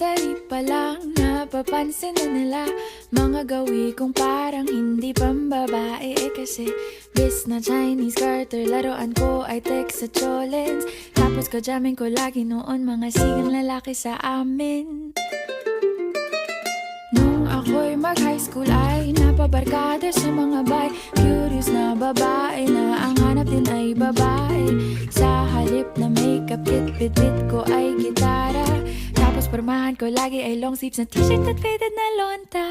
elementary pa lang Napapansin na nila. Mga gawi kong parang hindi pambabae. Eh kasi bis na Chinese garter Laruan ko ay text sa cholens Tapos kajamin ko lagi noon Mga sigang lalaki sa amin. Nung ako'y mag-high school ay napabarkada sa mga bay Curious na babae na ang hanap din ay babae. Sa halip na makeup kit, bit-bit ko ay gitara pormahan ko lagi ay long sleeves na t-shirt at faded na lonta.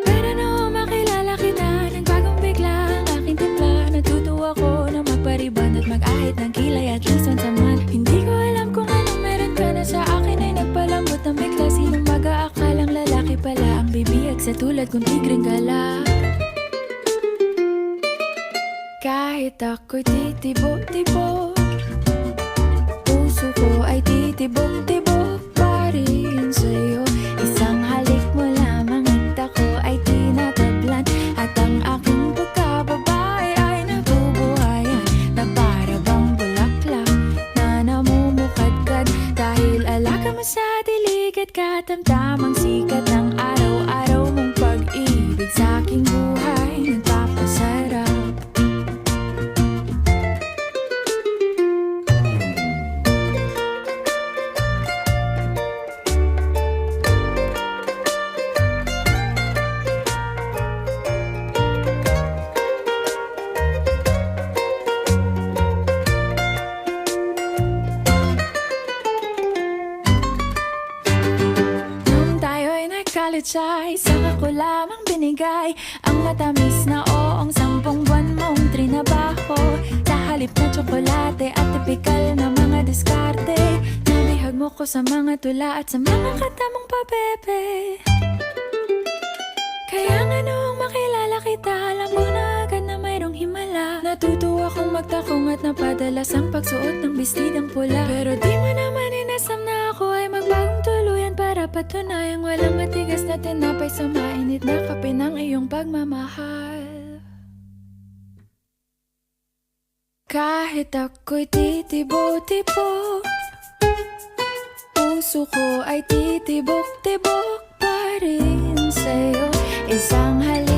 Pero nung makilala kita, nagbagong bigla. Ang aking timpla Natutuwa ko na magpariban at mag-ahit ng kilay at least once a month Hindi ko alam kung anong meron ka na sa akin ay nagpalambot ng bigla. Sinong mag-aakalang lalaki pala ang bibiyag sa tulad kong tigreng gala? Kahit ako'y titibo-tibo Puso ko ay titibok-tibok pa rin sa'yo. Isang halik mo lamang at ako ay tinatablan At ang aking pagkababae ay nabubuhayan Na para bang bulaklak na namumukadkad Dahil alaga mo sa dilig at katamtamang ay Saka ko lamang binigay. Ang matamis na oong sampung buwan mong trinabaho. Sa halip na tsokolate at tipikal na mga diskarte. Nabihag mo ko sa mga tula at sa mga katamong pabebe Kaya nga noong makilala kita Alam mo na agad na mayroong himala. Natutuwa kong magtakong at napadalas ang pagsuot ng bestidang pula. Pero di mo naman inasam na ako patunayang walang matigas na tinapay sa mainit na kape ng iyong pagmamahal. Kahit ako'y titibo-tibo Puso ko ay titibok-tibok pa rin sa'yo. Isang halik